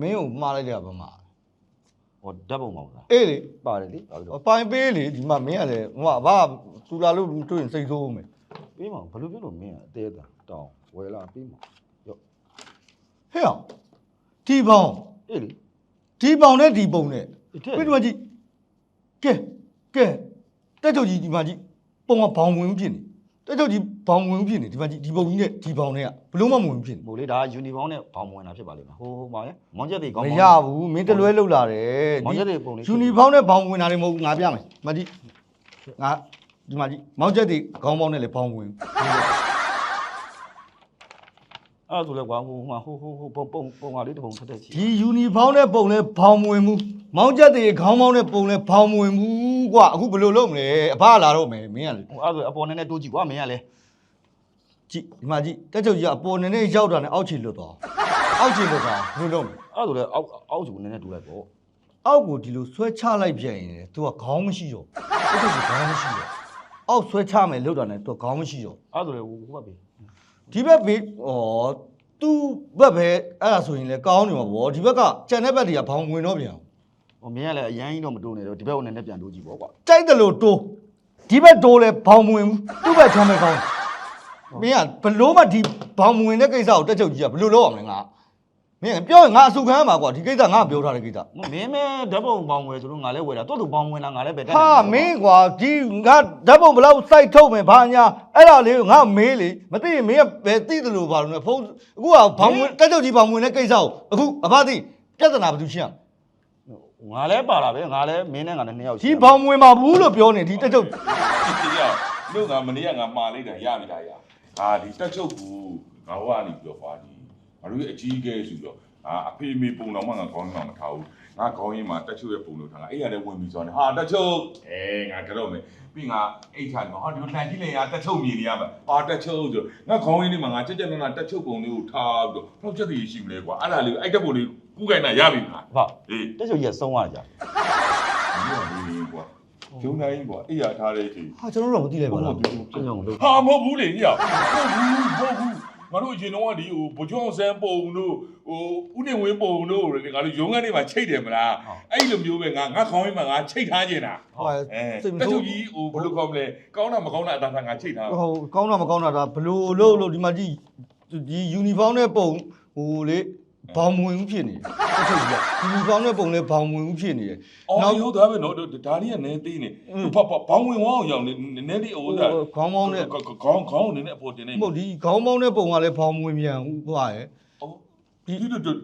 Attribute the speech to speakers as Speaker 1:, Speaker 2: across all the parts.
Speaker 1: ဟဲ့အောင်
Speaker 2: ဟာ
Speaker 1: မင်းကိုမှားလိုက်တယ်ကဘာမှ
Speaker 2: ဟောဓာတ်ပုံပါဘူးလား
Speaker 1: အေးလေ
Speaker 2: ပါတယ်လေဘာလို့လဲ
Speaker 1: ပိုင်ပေးလေဒီမှာမင်းကလည်းဟိုကဘာသူလာလို့တွေ့ရင်စိတ်ဆိုးဦးမယ်
Speaker 2: ပေးမှာဘယ်လိုပြောလို့မင်းအသေးတာတောင်းဝယ်လာပေးမှာရော့
Speaker 1: ဟဲ့အောင်ဒီပေါင်
Speaker 2: အေးလေ
Speaker 1: ဒီပေါင်နဲ့ဒီပုံနဲ့
Speaker 2: ဒီထက်
Speaker 1: ပြိတ္တမကြီးကဲကဲတက်ချုပ်ကြီးဒီမှာကြီးပုံကဘောင်ဝင်ဖြစ်နေတက်ချုပ်ကြီး ဘောင်ဝင်ဖြစ်နေဒီမှာကြီးဒီပုံကြီးနဲ့ဒီပေါင်နဲ့ကဘလို့မှမဝင်ဖြစ်နေ
Speaker 2: ဟိုလေဒါယူနီဖောင်းနဲ့ဘောင်မဝင်တာဖြစ်ပါလိမ့်မယ်ဟိုဟိုမောင်ရမောင်ချက်တွေကောင်း
Speaker 1: မ
Speaker 2: ပါ
Speaker 1: ရဘူးမင်းတလွဲလောက်လာတယ်
Speaker 2: မောင်ချက်တွေပုံလေး
Speaker 1: ယူနီဖောင်းနဲ့ဘောင်ဝင်တာတွေမဟုတ်ဘူးငါပြမယ်မကြီးငါဒီမှာကြီးမောင်ချက်တွေခေါင်းပေါင်းနဲ့လည်းဘောင်ဝင်
Speaker 2: အဲ့ဒါဆိုလဲကွာဟိုဟိုဟိုဟိုဟိုပုံပုံပုံကလေးတစ်ပုံထက်ထက်ချီ
Speaker 1: ဒီယူနီဖောင်းနဲ့ပုံလဲဘောင်မဝင်ဘူးမောင်ချက်တွေခေါင်းပေါင်းနဲ့ပုံလဲဘောင်မဝင်ဘူးကွာအခုဘယ်လိုလုပ်မလဲအဖလာတော့မယ်မင်းကလေ
Speaker 2: ဟိုအဲ့ဒါဆိုအပေါ်နဲ့နဲ့တိုးကြည့်ကွာမင်းကလည်း
Speaker 1: ကြည့်ဒီမှာကြည့်တက်ချုပ်ကြီးကအပေါ်နေနေရောက်တာနဲ့အောက်ခြေလွတ်သွားအောက်ခြေလွတ်သွားဘယ်လိုလုပ်မလဲ
Speaker 2: အဲ့ဒါဆိုလဲအောက်အောက်ကျူနည်းနည်းတိုးလိုက်ပေါ့
Speaker 1: အောက်ကိုဒီလိုဆွဲချလိုက်ပြန်ရင်လေ तू ကခေါင်းမရှိတော့တက်ချုပ်ကြီးခေါင်းမရှိတော့အောက်ဆွဲချမယ်လောက်တာနဲ့ तू ခေါင်းမရှိတော့
Speaker 2: အဲ့ဒါဆိုလဲဟိုဟိုဘက်ပေး
Speaker 1: ဒီဘက်ဘေးဩ तू ဘက်ပဲအဲ့ဒါဆိုရင်လေကောင်းနေမှာဗောဒီဘက်ကကြံတဲ့ဘက်တွေကဘောင်ဝင်တော့ပြန်
Speaker 2: ဟိုမင်းကလည်းအရန်ကြီးတော့မတိုးနေတော့ဒီဘက်ကိုနည်းနည်းပြန်တိုးကြည့်ပေါ့ကွာ
Speaker 1: ကြိုက်တယ်လို့တိုးဒီဘက်တိုးလဲဘောင်မဝင်ဘူးသူ့ဘက်ချမ်းပဲကောင်း မင်းကဘလို့မှဒီဘောင်မဝင်တဲ့ကိစ္စကိုတက်ချုပ်ကြီးကဘလို့လုပ်အောင်လဲငါမင်းကပြောရင်ငါအဆုခံရမှာကွာဒီကိစ္စငါပြောထားတဲ့ကိစ္စ
Speaker 2: မင်းမဲဓာတ်ပုံဘောင်ဝယ်ဆိုလို့ငါလည်းဝယ်တာတော်တော်ဘောင်ဝင်လာငါလည်းပဲတက်
Speaker 1: ဟာမင်းကွာဒီငါဓာတ်ပုံဘယ်လောက်စိုက်ထုတ်မယ်ဘာညာအဲ့ဒါလေးကိုငါမေးလေမသိရင်မင်းကဘယ်သိတယ်လို့ဘာလို့လဲဖုန်းအခုကဘောင်ဝင်တက်ချုပ်ကြီးဘောင်ဝင်တဲ့ကိစ္စကိုအခုအဖသိပြဿနာဘာလို့ရှင်း
Speaker 2: ငါလည်းပါလာပဲငါလည်းမင်းနဲ့ငါလည်းနှစ်ယောက်
Speaker 1: ဒီဘောင်ဝင်မှာဘူးလို့ပြောနေဒီတက်ချုပ်
Speaker 3: ဒီရောက်လို့ငါမနေ့ကငါမှားလိုက်တာရပြီလားရ ဟာဒီတက်ချုပ်ကူငါဟိုကနေပြီးတော့ကွာဒီငါတို့ရဲ့အကြီးအကဲဆိုတော့အာအဖေမေပုံတော်မှငါခေါင်းမှာမထားဘူးငါခေါင်းရင်းမှာတက်ချုပ်ရဲ့ပုံလို့ထားတာအဲ့ရလည်းဝင်ပြီးဆိုတော့ဟာတက်ချုပ်အဲငါကြောက်မယ်ပြီးငါအိတ်ချာတော့ဟာဒီလိုလှန်ကြည့်လိုက်ရတက်ချုပ်မြင်နေရမှာဟာတက်ချုပ်ဆိုငါခေါင်းရင်းလေးမှာငါကြက်ကြက်နနာတက်ချုပ်ပုံလေးကိုထားပြီးတော့ဖောက်ချက်တည်ရှိမလဲကွာအဲ့ဒါလေးအဲ့တက်ပုံလေးကူးခိုင်းတာရပြီလား
Speaker 2: ဟုတ်
Speaker 3: အေး
Speaker 2: တက်ချုပ်ကြီးကဆုံးသွားကြ
Speaker 3: ဒီလို လေးကွာကျုံနိုင်ကွာအိယာထားတဲ့အချိန်
Speaker 1: ဟာကျွန်တော်တို့တော့မသိလိုက်ပါလား
Speaker 2: တက်ချုပ်ကိုလို့
Speaker 3: ဟာမဟုတ်ဘူးလေညမဟုတ်ဘူးမဟုတ်ဘူးငါတို့အရင်တော့ကဒီဟိုဘုကျောင်းဆန်းပုံတို့ဟိုဥနေဝင်းပုံတို့ငါတို့ရုံးကနေမှချိတ်တယ်မလားအဲ့လိုမျိုးပဲငါငါခေါင်းရင်းမှာငါချိတ်ထားနေတာ
Speaker 1: ဟာ
Speaker 3: အဲ
Speaker 1: စိတ်မ
Speaker 3: တက်
Speaker 1: ဆိုး
Speaker 3: ချုပ်ကြီးဟိုဘယ်လိုကောင်းမလဲကောင်းတာမကောင်းတာအတားသားငါချိတ်ထား
Speaker 1: ဟိုကောင်းတာမကောင်းတာဒါဘလို့လို့လို့ဒီမှာကြည့်ဒီယူနီဖောင်းနဲ့ပုံဟိုလေ ဘောင်ဝင်ဦးဖြစ်နေတယ်တက်ချုပ်ကြီးကယူနီဖောင်းနဲ့ပုံလဲဘောင်ဝင်ဦးဖြစ်နေတယ်
Speaker 3: အော်ဟုတ်သားပဲနော်ဒါလေးကနည်းသေးနေဘာဘာဘောင်းဝင်ဝအောင်ရောင်နေနည်းလေးဟိုဒါ
Speaker 1: ခေါင်းပေါင်းနဲ့
Speaker 3: ခေါင်းခေါင်းနေနဲ့အပေါ်တင်နေ
Speaker 1: မဟုတ်ဒီခေါင်းပေါင်းနဲ့ပုံကလည်းဘောင်ဝင်ပြန်ဦးဟွာရယ်
Speaker 3: ဒီဒီတို့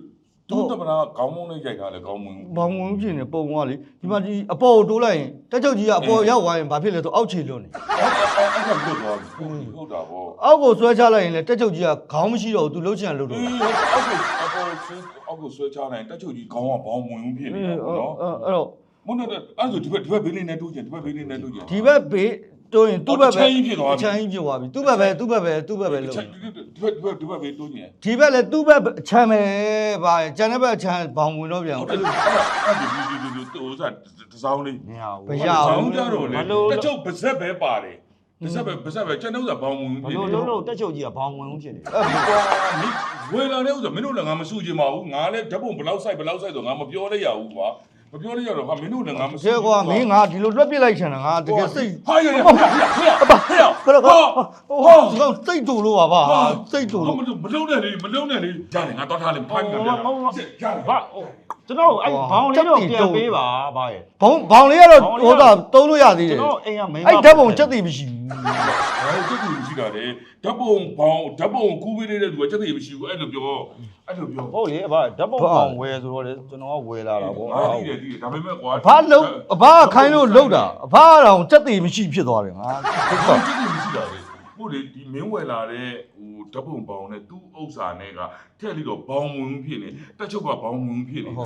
Speaker 3: ဒုတမနာခေါင်းမုံနဲ့ရိုက်ထားလဲခေါင်းဝင်
Speaker 1: ဘောင်ဝင်ဦးဖြစ်နေပုံကလေဒီမှာဒီအပေါ်ကိုတိုးလိုက်ရင်တက်ချုပ်ကြီးကအပေါ်ရောက်သွားရင်ဘာဖြစ်လဲဆိုအောက်ခြေလွတ်နေ
Speaker 3: အဲ့အဲ့အဲ့လွတ်သွားပြီဟုတ်တာဗော
Speaker 1: အောက်ကိုဆွဲချလိုက်ရင်လည်းတက်ချုပ်ကြီးကခေါင်းမရှိတော့ဘူးသူလှုပ်ချင်တယ်လှုပ်တော့
Speaker 3: အေးအောက်ကိုအပေါ်ဆွဲအောက်ကိုဆွဲချနိုင်တက်ချုပ်ကြီးခေါင်းကဘောင်းဝင်ဖြစ်နေတာပေါ့နော်
Speaker 1: အဲ့တော့
Speaker 3: မဟုတ်တော့အဲ့ဆိုဒီဘက်ဒီဘက်ဘေးလေးနဲ့တိုးချင်ဒီဘက်ဘေးလေးနဲ့တိုးချင်
Speaker 1: ဒီဘက်ဘေး တိုးရင်သူ့ဘက်ပဲ
Speaker 3: ချမ်းကြီးဖြစ်သွားပြီ
Speaker 1: ချမ်းကြီးဖြစ်သွားပြီသူ့ဘက်ပဲသူ့ဘက်ပဲသူ့ဘက်ပဲလှုပ်
Speaker 3: ဒီဘက်ဒီဘက်ဒီဘက်ဘေးတိုးချင်
Speaker 1: ဒီဘက်လည်းသူ့ဘက်အချမ်းပဲဗာကျန်တဲ့ဘက်အချမ်းဘောင်ဝင်တော့ပြန်
Speaker 3: ဟုတ်
Speaker 1: ဘူး
Speaker 3: တယ်အဲ့ဒီဒီဒီဒီတိုးစားတစောင်းလေး
Speaker 2: မရဘူး
Speaker 1: မရ
Speaker 3: ဆော
Speaker 1: ဘူး
Speaker 3: င်းကြတော့လေတက်ချုပ်ပါဇက်ပဲပါတယ်ပါဇက်ပဲပါဇက်ပဲကျွန်တော်ကဘောင်းဝင်
Speaker 2: ဘ
Speaker 3: ဖြစ်
Speaker 2: လို့
Speaker 3: နေ
Speaker 2: လုံးလုံးတက်ချုပ်ကြီးကဘောင်ဝင်ဦးဖြစ်နေ
Speaker 1: အဲ့ဒီ
Speaker 3: ကွာမင်းဝယ်လာတဲ့ဥစ္စာမင်းတို့လည်းငါမစုချင်ပါဘူးငါလည်းဓာတ်ပုံဘလောက်ဆိုင်ဘလောက်ဆိုင်ဆိုငါမပြောလိုက်ရဘူးကွာ မပြောလိုက်ရတော့ဟာမင်းတို့လည်းငါမစု
Speaker 1: ကျဲကွာမင်းငါဒီလိုလွတ်ပစ်လိုက်ချင်တာငါတကယ်စိတ်
Speaker 3: ဟာရရဟေ့ဟေ့ဟေ့ဟေ့
Speaker 1: ဘယ်တော့
Speaker 3: ဟော
Speaker 1: ဟောဒီကောင်စိတ်တူလို့ပါဗာစိတ်တူ
Speaker 3: မ
Speaker 1: လို့
Speaker 3: လုံးမလုံးနဲ့လေမလုံးနဲ့လေရတယ်ငါတော့ထားလေဖိုင်ပြန်ပြန်ရတယ်
Speaker 2: ဘာ ကျွန်တော်အဲ့ဘောင်လေးတော့ပြန်ပေးပါဘာရဲ့
Speaker 1: ဘောင်ဘောင်လေးကတော့ဟိုကတုံးလို့ရသေးတ
Speaker 2: ကျွန်
Speaker 1: ယ်
Speaker 2: တော်အိမ်ကမိန်းမ
Speaker 1: အဲ့ဓာတ်ပုံချက်တည်မရှိဘူး
Speaker 3: ဟဲ့တက်တူရှိတာလေဓာတ်ပုံဘောင်းဓာတ်ပုံကူးပေးနေတဲ့လူကတက်တူမရှိဘူးအဲ့လိုပြောအဲ့လိုပြော
Speaker 2: ဟုတ်လေအဘဓာတ်ပုံဘောင်ဝယ်ဆိုတော့လေကျွန်တော်ကဝယ်လာတာပေါ့
Speaker 3: ငါတည်တယ်တည်တယ်ဒါပေမဲ့ကွာ
Speaker 1: ဘာလုံးအဘခိုင်းလို့လှုပ်တာအဘကတော့ချက်တည်မရှိဖြစ်သွားတယ်ငါဟုတ်
Speaker 3: ဘာ
Speaker 1: ပါ
Speaker 3: တက်တူမရှိတာလေဟုတ်လေဒီမင်းဝယ်လာတဲ့ဟို ဓာတ်ပုံဘောင်းနဲ့သူ့ဥစ္စာနဲ့ကထက်ပြီးတော့ဘောင်းဝင်ဖြစ်နေတက်ချုပ်ကဘောင်းဝင်ဖြစ်နေဟာ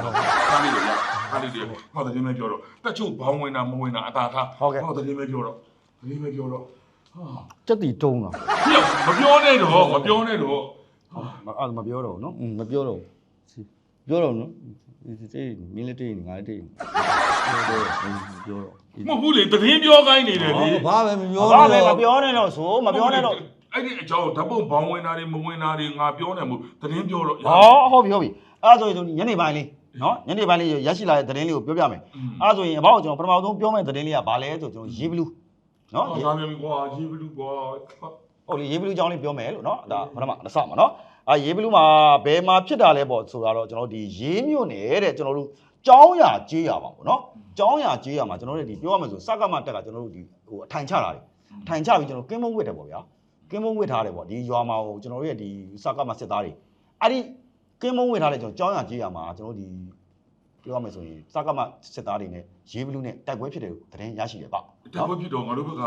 Speaker 3: လေးလေဟာလေးလေဟောတယ်မပြောတော့တက်ချုပ်ဘောင်းဝင်တာမဝင်တာအသာထားဟောတယ်မပြောတော့တယ်မပြောတော့ဟာ
Speaker 1: ချက်တည်တုံးတာ
Speaker 3: မပြောနဲ့တော့မပြောနဲ့တော့
Speaker 2: အဲ့မပြောတော့ဘူးနော်
Speaker 1: อืมမပြောတော့ဘူးပြောတော့နော်ဒီတေးမင်းလည်းတေးနေငါလည်းတေးနေပြောတော့ပြောတော့
Speaker 3: မဟုတ်ဘူးလေတည်င်းပြောခိုင်းနေတယ်လေ
Speaker 1: ဘာပဲမပြော
Speaker 2: ဘာပဲမပြောနဲ့တော့ဆိုမပြောနဲ့တော့
Speaker 3: အဲ့ဒီအကြောင်းဓာတ်ပုံဘောင်းဝင်တာတွေမဝင်တာတွေငါပြောနေမှုသတင်းပြောတော့
Speaker 2: ဟောဟုတ်ပြီဟုတ်ပြီအဲ့ဒါဆိုရင်ညနေပိုင်းလေးနော်ညနေပိုင်းလေးရရှိလာတဲ့သတင်းလေးကိုပြောပြမယ်
Speaker 3: อืม
Speaker 2: အဲ့ဒါဆိုရင်အဘောက်ကျွန်တော်ပထမဆုံးပြောမယ့်သတင်းလေးကဘာလဲဆိုကျွန်တော်ရေးဘလူးနော်
Speaker 3: ဟောဒါမြန်ကွာရေးဘလူးကွာ
Speaker 2: ဟုတ်လေရေးဘလူးကြောင်းလေးပြောမယ်လို့နော်ဒါပထမအစမှာနော်အာရေးဘလူးမှာဘယ်မှာဖြစ်တာလဲပေါ့ဆိုတာတော့ကျွန်တော်ဒီရေးမြို့နယ်တဲ့ကျွန်တော်တို့ကျောင်းရကြေးရပါပေါ့နော်ကျောင်းရကြေးရမှာကျွန်တော်တို့ဒီပြောရမယ်ဆိုစကမတက်ကကျွန်တော်တို့ဒီဟိုအထိုင်ချတာတွေအထိုင်ချပြီးကျွန်တော်ကင်းမုံဝစ်တယ်ပေါ့ဗျာ ကင်းမုံဝစ်ထားတယ်ပေါ့ဒီရွာမှာဟိုကျွန်တော်တို့ရဲ့ဒီစကမစစ်သားတွေအဲ့ဒီကင်းမုံဝစ်ထားတဲ့ကျွန်တော်ကျောင်းရကြေးရမှာကျွန်တော်တို့ဒီပြောရမယ်ဆိုရင်စကမစစ်သားတွေနဲ့ရေးဘလူးနဲ့တိုက်ပွဲဖြစ်တယ်လို့သတင်းရရှိတယ်ပေါ့
Speaker 3: တက်ပွဲဖြစ်တော့ငါတို့ဘက်က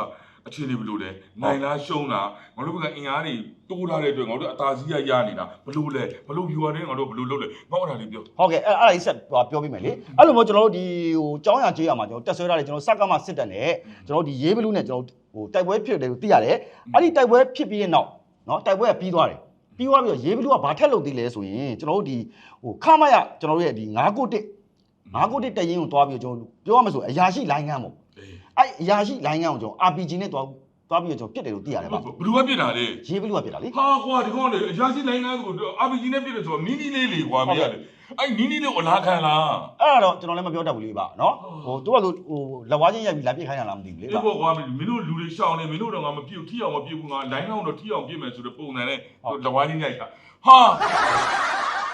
Speaker 3: အခြေအနေဘယ်လိုလဲနိုင်လားရှုံးလားငါတို့ဘက်ကအင်အားတွေတိုးလာတဲ့အတွက်ငါတို့အသာစီးရရနေတာဘယ်လိုလဲဘယ်လို viewer တွေငါတို့ဘယ်လိုလုပ်လဲမောက်တာလေးပြော
Speaker 2: ဟုတ်ကဲ့အဲ့အဲ့ဒါကြီးဆက်ဟိုပြောပြမယ်လေအဲ့လိုမျိုးကျွန်တော်တို့ဒီဟိုကျောင်းရကြေးရမှာကျွန်တော်တက်ဆွဲထားတယ်ကျွန်တော်စက်ကမှစစ်တက်နဲ့ကျွန်တော်ဒီရေးဘလူးနဲ့ကျွန်တော်ဟိုတိုက်ပွဲဖြစ်တယ်လို့သိရတယ်အဲ့ဒီတိုက်ပွဲဖြစ်ပြီးရဲ့နောက်နော်တိုက်ပွဲကပြီးသွားတယ်ပြီးသွားပြီးတော့ရေးဘလူးကဘာထက်လုပ်သေးလဲဆိုရင်ကျွန်တော်တို့ဒီဟိုခမရကျွန်တော်တို့ရဲ့ဒီ9ကုတ်တစ်9ကုတ်တစ်တရင်ကိုတွားပြီးတော့ကျွန်တော်ပြောရမယ်ဆိုအရာရှိလိုင်းကန်းပေါ့
Speaker 3: အေး
Speaker 2: အဲ့အရာရှိလိုင်းကန်းကိုကျွန်တော် RPG နဲ့တွားတွားပြီးတော့ကျွန်တော်ပြစ်တယ်လို့သိရတယ်ဗျ
Speaker 3: ဘယ်လိုပဲပြစ်တာလဲ
Speaker 2: ရေးဘလူးကပြစ်တာလေ
Speaker 3: ဟာကွာဒီကောင်လေအရာရှိလိုင်းကားကို RPG နဲ့ပြစ်တယ်ဆိုတော့နီးနီးလေးလေးကွာမရလေအဲ့နီးနီးလေးကိုအလားခံလား
Speaker 2: အဲ့ဒါတော့ကျွန်တော်လည်းမပြောတတ်ဘူးလေဗျနော်ဟိုသူကဆိုဟိုလက်ဝါးချင်းရိုက်ပြီးလာပြစ်ခိုင်းတာလားမသိဘူးလေ
Speaker 3: ဒီ
Speaker 2: ဗျ
Speaker 3: ဘောကွာမင်းတို့လူတွေရှောင်းနေမင်းတို့တော့ငါမပြုတ်ထီအောင်မပြုတ်ဘူးငါလိုင်းအောင်တော့ထီအောင်ပြစ်မယ်ဆိုတော့ပုံစံနဲ့လဝိုင်းလေးညိုက်တာဟာ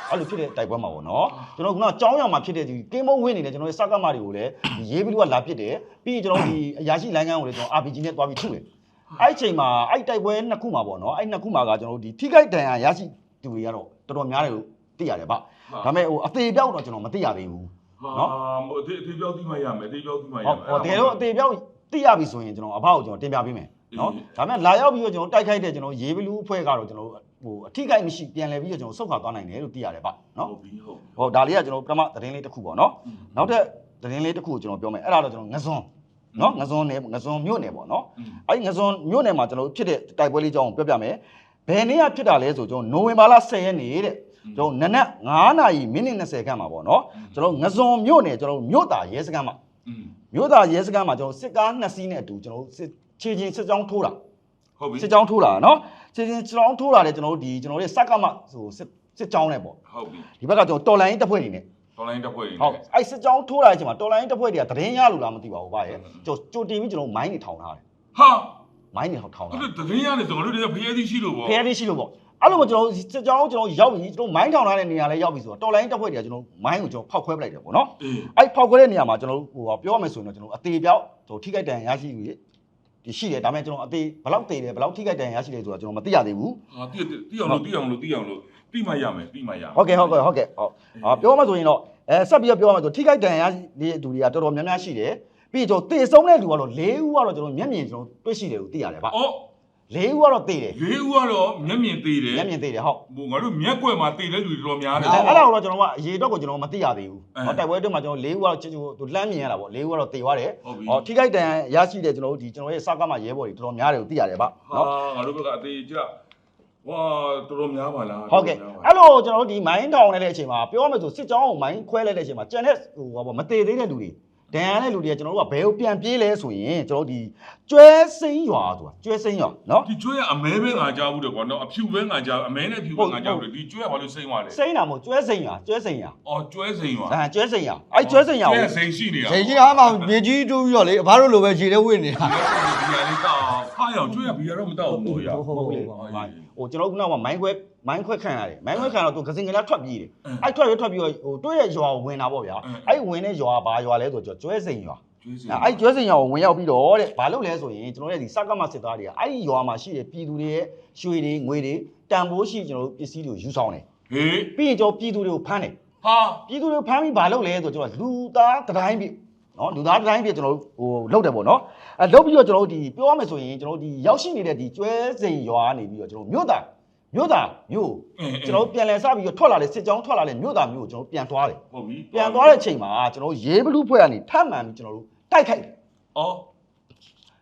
Speaker 2: အဲ့လိုဖြစ်တဲ့တိုက်ပွဲမှာပေါ့နော်ကျွန်တော်ကကကြောင်းရမှာဖြစ်တဲ့ဒီကင်းမုံဝင်နေတဲ့ကျွန်တော်ရဲ့စကားမတွေကိုလည်းဒီရေးပြီးတော့လာပစ်တယ်ပြီးရင်ကျွန်တော်ဒီအရာရှိလိုင်းကန်းကိုလည်းကျွန်တော် RPG နဲ့တွားပြီးထုတယ်အဲ့ဒီအချိန်မှာအဲ့ဒီတိုက်ပွဲနှစ်ခုမှာပေါ့နော်အဲ့ဒီနှစ်ခုမှာကကျွန်တော်တို့ဒီထိခိုက်ဒဏ်ရာရရှိသူတွေကတော့တော်တော်များတယ်လို့သိရတယ်ဗျဒါပေမဲ့ဟိုအသေးပြောက်တော့ကျွန်တော်မသိရသေးဘူး
Speaker 3: ဟာမအသေးအသေးပြောပြီးမှရမယ်အသေးပြောပြီးမှရ
Speaker 2: ဟုတ်
Speaker 3: မယ်
Speaker 2: ဟောတကယ်လို့အသေးပြောက်သိရပြီဆိုရင်ကျွန်တော်အဖေကိုကျွန်တော်တင်ပြပေးမယ်နော်
Speaker 3: အေး
Speaker 2: ဒါပေမဲ့လာရောက်ပြီးတော့ကျွန်တော်တိုက်ခိုက်တဲ့ကျွန်တော်ရေးဘလူးအဖွဲ့ကတော့ကျွန်တော် ဟိုအထိခိုက်မရှိပြန်လဲပြီးတော့ကျွန်တော်ဆုတ်ခွာသွားနိုင်တယ်လို့သိရတယ်ဗျနော်
Speaker 3: ဟုတ်ပြီဟုတ်
Speaker 2: ဟောဒါလေးကကျွန်တော်ပထမသတင်းလေးတစ်ခုပေါ့နော်နောက်ထပ်သတင်းလေးတစ်ခုကိုကျွန်တော်ပြောမယ်အဲ့ဒါတော့ကျွန်တော်ငစွန်းနော်ငစွန်းနယ်ငစွန်းမြို့နယ်ပေါ့နော်အဲ့ဒီငစွန်းမြို့နယ်မှာကျွန်တော်ဖြစ်တဲ့တိုက်ပွဲလေးကြောင်းကိုပြောပြမယ်ဘယ်နေ့ကဖြစ်တာလဲဆိုကျွန်တော်နိုဝင်ဘာလ10ရက်နေ့တဲ့ကျွန်တော်နနက်9နာရီမိနစ်20ခန့်မှာပေါ့နော်ကျွန်တော်ငစွန်းမြို့နယ်ကျွန်တော်မြို့သားရဲစခန်းမှာ
Speaker 3: อืม
Speaker 2: မြို့သားရဲစခန်းမှာကျွန်တော်စစ်ကားနှစ်စီးနဲ့အတူကျွန်တော်စစ်ခြေချင်းစစ်ကြောင်းထိုးတာ
Speaker 3: ဟုတ်ပြီ
Speaker 2: စစ်ကြောင်းထိုးတာနော်ခြေချင်းစစ်ကြောင်းထိုးတာလေကျွန်တော်တို့ဒီကျွန်တော်တို့စက်ကမှဟိုစစ်စစ်ကြောင်းနဲ့ပေါ့
Speaker 3: ဟုတ်ပြီ
Speaker 2: ဒီဘက်ကကျွန်တော်တော်လိုင်းတပ်ဖွဲ့တွေနဲ့
Speaker 3: တော်လိုင်းတပ်ဖွဲ့တွေ
Speaker 2: ဟုတ်အဲ့စစ်ကြောင်းထိုးလာတဲ့အချိန်မှာတော်လိုင်းတပ်ဖွဲ့တွေကသတင်းရလို့လားမသိပါဘူးဗျာရဲ့ကျွန်တော်ကြိုတင်ပြီးကျွန်တော်မိုင်းတွေထောင်ထားတယ်
Speaker 3: ဟာ
Speaker 2: မိုင်းတွေထောင်ထား
Speaker 3: အဲ့
Speaker 2: တယ်
Speaker 3: ဒါသတင်းရတယ်ဆိုငါတို့တွေကဖျဲသီးရှိလို့ပေါ့
Speaker 2: ဖဲရရှိလို့ပေါ့အဲ့လိုမျိုးကျွန်တော်စစ်ကြောင်းကျွန်တော်ရောက်ပြီကျွန်တော်မိုင်းထောင်ထားတဲ့နေရာလဲရောက်ပြီဆိုတော့တော်လိုင်းတပ်ဖွဲ့တွေကကျွန်တော်မိုင်းကိုကျွန်တော်ဖောက်ခွဲပလိုက်တယ်ပေါ့နော်
Speaker 3: အေး
Speaker 2: အဲ့ဖောက်ခွဲတဲ့နေရာမှာကျွန်တော်ဟိုပြောရမယ်ဆိုရင်တော့ကျွန်တော်အသေးပြောက်ကျွန်တော်ထိခိုက်ဒဏ်ရာရရှိပြီဒီ ရှိတယ်ဒါပေမဲ့ကျွန်တော်အသေးဘယ်လောက်သေးတယ်ဘယ်လောက်ထိခိုက်ဒဏ်ရာရရှိတယ်ဆိုတာကျွန်တော်မသိရသေးဘူး
Speaker 3: ဟာတိတိအောင်လို့တိအောင်လို့တိအောင်လို့တိမှရမယ်တိမှရ
Speaker 2: ဟုတ်ကဲ့ဟုတ်ကဲ့ဟုတ်ကဲ့ဟုတ်အာပြောမှဆိုရင်တော့အဲဆက်ပြီးတော့ပြောမှဆိုထိခိုက်ဒဏ်ရာလေးလူတွေကတော်တော်များများရှိတယ်ပြီးတော့တေဆုံးတဲ့လူကတော့၄ဦးကတော့ကျွန်တော်မျက်မြင်ကျွန်တော်တွေ့ရှိတယ်လို့သိရတယ်ဗျ
Speaker 3: အော်
Speaker 2: ၄ဦးကတော့သိတယ်
Speaker 3: လေးဦးကတော့မျက်မြင်သေးတယ်
Speaker 2: မျက်မြင်သိတယ်ဟုတ်
Speaker 3: ဟိုငါတို့မျက်ကွယ်မှာတည်တဲ့လူတွေတော်များတယ်
Speaker 2: အဲအဲ့ဒါကိုတော့ကျွန်တော်ကအရေးတော့ကိုကျွန်တော်မသိရသေးဘူး
Speaker 3: အဲ
Speaker 2: ဟောတိုက်ပွဲအတွင်းမှာကျွန်တော်၄ဦးကတော့ချစ်ချူသူလှမ်းမြင်ရတာပေါ့၄ဦးကတော့သိသွားတယ်
Speaker 3: ဟုတ်ပြီ
Speaker 2: ဟောထိခိုက်ဒဏ်ရာရရှိတဲ့ကျွန်တော်တို့ဒီကျွန်တော်ရဲ့စကားမှရဲဘော်တွေတော်တော်များတယ်လို့သိရတယ်ဗျ
Speaker 3: ဟာ
Speaker 2: နော်
Speaker 3: ငါတို့ဘက်ကအသေးကြဝါတော်တော်များပါလား
Speaker 2: ဟုတ်ကဲ့အဲ့လိုကျွန်တော်တို့ဒီမိုင်းထောင်နေတဲ့အချိန်မှာပြောရမယ်ဆိုစစ်ကြောင်းကိုမိုင်းခွဲလိုက်တဲ့အချိန်မှာကျန်တဲ့ဟိုဟောပေါ့မသေးသေးတဲ့လူတွေ ဒဏ်ရာတဲ့လူတွေကကျွန်တော်တို့ကဘယ်ကိုပြန်ပြေးလဲဆိုရင်ကျွန်တော်တို့ဒီကျွဲစိမ့်ရွာဆိုတာကျွဲစိမ့်ရွာနော်
Speaker 3: ဒီကျွဲကအမဲပဲငါကြားဘူးတယ်ကွာနော်အဖြူပဲငါကြားအမဲနဲ့ဖြူပဲငါကြားဘူးတယ်ဒီကျွဲကဘာလို့စိမ့်သွားလဲ
Speaker 2: စိမ့်တာမဟုတ်ကျွဲစိမ့်ရွာကျွဲစိမ့်ရွာ
Speaker 3: အော်ကျွဲစိမ့်သွား
Speaker 2: အဲကျွဲစိမ့်ရွာအဲ့ကျွဲစိမ့်ရွာ
Speaker 3: ကျွဲ
Speaker 2: ကို
Speaker 3: စိမ့်ရှိနေတာ
Speaker 1: ရေကြီးအားမှမြေကြီးတူးပြီးတော့လေအဘတို့လိုပဲရေထဲဝင့်နေတာ
Speaker 3: ဒီကလေး တောက်ဖားရောက်ကျွဲကဘီရတော့မတောက်ဘူးလို့ရ
Speaker 2: ဟုတ်ဟုတ်ဟုတ်ဟိုကျွန်တော်ကကမိုင်းခွဲမိုင်းခွဲခံရတယ်မိုင်းခွဲခံတော့သူကစင်ကလေးထွက်ပြေးတယ်အဲ့ထွက်ရထွက်ပြီးတော့ဟိုတွေ့ရရွာကိုဝင်တာပေါ့ဗျာအဲ့ဝင်တဲ့ရွာဘာရွာလဲဆိုတော့ကျွဲစိမ့်ရွာ
Speaker 3: ကျွဲစိမ့်
Speaker 2: အဲ့ကျွဲစင်ရွာကိုဝင်ရောက်ပြီးတော့တဲ့ဘာလုပ်လဲဆိုရင်ကျွန်တော်တို့ဒီစကမစစ်သားတွေကအဲ့ဒီရွာမှာရှိတဲ့ပြည်သူတွေရဲ့ရွှေတွေငွေတွေတန်ဖိုးရှိကျွန်တော်တို့ပစ္စည်းတွေကိုယူဆောင်တယ်
Speaker 3: ဟေး
Speaker 2: ပြီးရင်ကျွန်တော်ပြည်သူတွေကိုဖမ်းတယ်
Speaker 3: ဟာ
Speaker 2: ပြည်သူတွေကိုဖမ်းပြီးဘာလုပ်လဲဆိုတော့ကျွန်တော်လူသားတတိုင်းပြနော်လူသားတတိုင်းပြကျွန်တော်တို့ဟိုလုပ်တယ်ပေါ့နော် အဲလုပ်ပြီးတော့ကျွန်တော်တို့ဒီပြောရမယ်ဆိုရင်ကျွန်တော်တို့ဒီရောက်ရှိနေတဲ့ဒီကျွဲစင်ရွာကနေပြီးတော့ကျွန်တော်မြို့သားမြို့သားမြို့ကျွန်တော်တို့ပြန်လည်စပြီးတော့ထွက်လာတဲ့စစ်ကြောင်းထွက်လာတဲ့မြို့သားမြို့ကိုကျွန်တော်ပြန်သွားတယ်
Speaker 3: ဟုတ်ပြီ
Speaker 2: ပြန်သွားတဲ့အချိန်မှာကျွန်တော်ရေးဘလူးဖွဲ့ကနေထပ်မှန်ပြီးကျွန်တော်တို့တိုက်ခိုက်တယ်
Speaker 3: အော်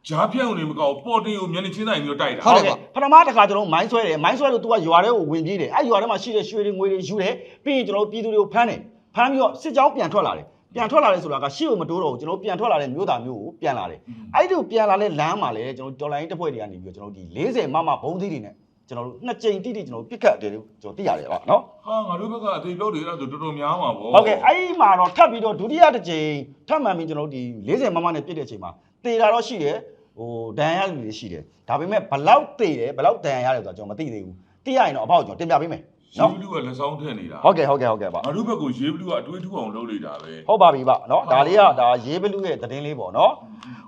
Speaker 3: ဂျားပြောင်းနေမကောပေါ်တင်ကိုမျက်နှာချင်းဆိုင်ပြီးတော့တိုက်တာ
Speaker 1: ဟုတ်တယ်
Speaker 2: ပထမတစ်ခါကျွန်တော်မိုင်းဆွဲတယ်မိုင်းဆွဲလို့ तू ကရွာထဲကိုဝင်ပြေးတယ်အဲ့ရွာထဲမှာရှိတဲ့ရွှေတွေငွေတွေယူတယ်ပြီးရင်ကျွန်တော်ပြည်သူတွေကိုဖမ်းတယ်ဖမ်းပြီးတော့စစ်ကြောင်းပြန်ထွက်လာတယ် ပြန်ထွက်လာတယ်ဆိုတာကရှေ့ကိုမတိုးတော့ဘူးကျွန်တော်တို့ပြန်ထွက်လာတဲ့မြို့သားမျိုးကိုပြန်လာတယ်အဲ့ဒီကိုပြန်လာတဲ့လမ်းမှာလည်းကျွန်တော်တော်လိုင်းတစ်ဖွဲ့တွေကနေပြီးတော့ကျွန်တော်တို့ဒီ40မမဘုံသီးတွေနဲ့ကျွန်တော်တို့နှစ်ကြိမ်တိတိကျွန်တော်တို့ပြစ်ခတ်တယ်လို့ကျွန်တော်သိရတယ်ပါနော်
Speaker 3: ဟာငါတို့ဘက်ကအသေးပြောတွေအဲ့ဒါဆိုတော်တော်များမှာပေါ့
Speaker 2: ဟုတ်ကဲ့အဲ့ဒီမှာတော့ထပ်ပြီးတော့ဒုတိယတစ်ကြိမ်ထပ်မှန်ပြီးကျွန်တော်တို့ဒီ40မမနဲ့ပြစ်တဲ့အချိန်မှာတေတာတော့ရှိတယ်ဟိုဒဏ်ရာရလူတွေရှိတယ်ဒါပေမဲ့ဘလောက်တေတယ်ဘလောက်ဒဏ်ရာရတယ်ဆိုတော့ကျွန်တော်မသိသေးဘူးသိရရင်တော့အပေါ့ကျွန်တော်တင်ပြပေးမယ်
Speaker 3: ရေ
Speaker 2: နော်
Speaker 3: ဘလူးကလက်ဆောင်ထည့်နေတာ
Speaker 2: ဟုတ်ကဲ့ဟုတ်ကဲ့ဟုတ်ကဲ့ပါ
Speaker 3: ငါတို့ဘက်ကိုရေဘလူးကအတွေးထူအောင်လုပ်လိုက်တာပဲ
Speaker 2: ဟုတ်ပါပြီပါเนาะဒါလေးကဒါရေးဘလူးရဲ့သတင်းလေးပေါ့เนาะ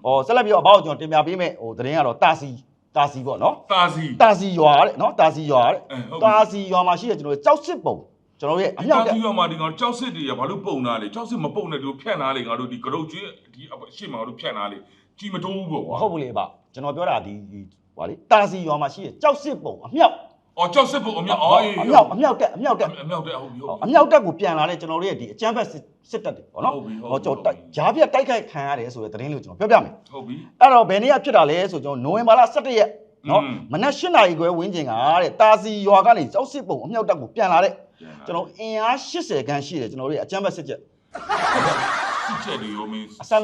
Speaker 2: ဟောဆက်လက်ပြီးတော့အပေါ့ကျွန်တော်တင်ပြပေးမယ်ဟိုသတင်းကတော့တာစီတာစီပေါ့เนาะ
Speaker 3: တာစီ
Speaker 2: တာစီရွာတဲ့เนาะတာစီရွာတဲ့
Speaker 3: အဲဟုတ်ပြီ
Speaker 2: တာစီရွာမှာရှိတဲ့ကျွန်တော်တို့ကြောက်စစ်ပုံကျွန်တော်တို့ရဲ့အ
Speaker 3: အ
Speaker 2: မြော
Speaker 3: မြော
Speaker 2: က်
Speaker 3: က်
Speaker 2: တဲ့
Speaker 3: ကြီးကမှဒီကောင်ကြောက်စစ်တွေကဘာလို့ပုံနာလေကြောက်စစ်မပုံနဲ့သူဖြတ်နာလေငါတို့ဒီကရုတ်ကြီးဒီအရှိမငါတို့ဖြတ်နာလေကြီးမတိုးဘူးပေါ့ကွာ
Speaker 2: ဟုတ်ဘူးလေပါကျွန်တော်ပြောတာဒီဒီဟွာလေတာစီရွာမှာရှိတဲ့ကြောက်စစ်ပုံအမြောက်
Speaker 3: အော်ကြောက်စစ်ပုံအမြောက်အော်
Speaker 2: အမြောက်အမြောက်တက်အမြောက်တက်
Speaker 3: အမြောက်တဲ့ဟုတ်ပြီဟုတ်
Speaker 2: အမြောက်တက်ကိုပြန်လာတဲ့ကျွန်တော်တို့ရဲ့ဒီအကြမ်းဖက်စစ်စစ်တပ်တွေပေါ့နော်
Speaker 3: ဟုတ်ပြီဟုတ်ပြီ
Speaker 2: ဟောကျွန်တော်ဂျားပြတ်တိုက်ခိုက်ခံရတယ်ဆိုတဲ့သတင်းလေးကိုကျွန်တော်ပြောပြမယ်
Speaker 3: ဟုတ်ပြီ
Speaker 2: အဲ့တော့ဘယ်နေ့ကဖြစ်တာလဲဆိုကျွန်တော်နိုဝင်ဘာလ17ရက်နော်
Speaker 3: อืม
Speaker 2: မနက်8နာရီခွဲဝန်းကျင်ကတဲ့တာစီရွာကနေကြောက်စစ်ပုံအမြောက်တက်ကိုပြန်လာတဲ့ကျွန်တော်အင်အား80ခန်းရှိတယ်ကျွန်တော်တို့ရဲ့အကြမ်းဖက်စစ်ချက်
Speaker 3: စစ်ချက်တွေရောမင်း
Speaker 2: အစမ်း